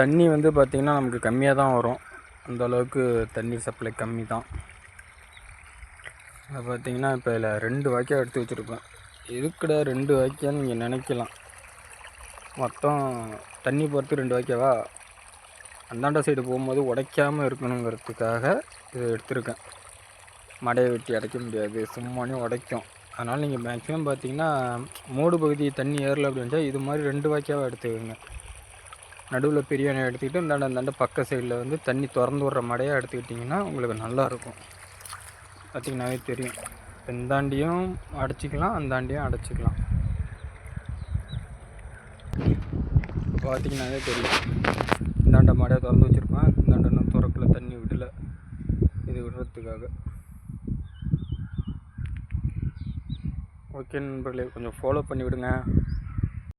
தண்ணி வந்து பார்த்திங்கன்னா நமக்கு கம்மியாக தான் வரும். அந்த அளவுக்கு தண்ணி சப்ளை கம்மி தான். அதை பார்த்தீங்கன்னா இப்போ இதில் ரெண்டு வாய்க்கால் எடுத்து வச்சுருப்பேன். எதுக்குடா ரெண்டு வாய்க்கால்னு நீங்கள் நினைக்கலாம். மொத்தம் தண்ணி போகிறது ரெண்டு வாய்க்காவா? அந்தாண்ட சைடு போகும்போது உடைக்காமல் இருக்கணுங்கிறதுக்காக இதை எடுத்திருக்கேன். மடையை வெட்டி அடைக்க முடியாது. சும்மானே உடைக்கும். அதனால் நீங்கள் மேக்ஸிமம் பார்த்தீங்கன்னா மூடு பகுதி தண்ணி ஏறல அப்படின்ச்சா இது மாதிரி ரெண்டு வாய்க்காவாக எடுத்துக்கோங்க. நடுவில் பெரிய அணை எடுத்துக்கிட்டு இந்தாண்ட அந்தாண்ட பக்க சைடில் வந்து தண்ணி திறந்து விட்ற மடையாக எடுத்துக்கிட்டிங்கன்னா உங்களுக்கு நல்லாயிருக்கும் பார்த்திங்கனாவே தெரியும். இந்தாண்டியும் அடைச்சிக்கலாம் அந்தாண்டியும் அடைச்சிக்கலாம். பார்த்திங்கனாவே தெரியும். இந்தாண்ட மடையை திறந்து வச்சுருப்பேன் இந்தாண்ட இன்னும் துறக்கில் தண்ணி விடலை. இது விடுறதுக்காக. ஓகே நண்பர்களே கொஞ்சம் ஃபாலோ பண்ணி விடுங்க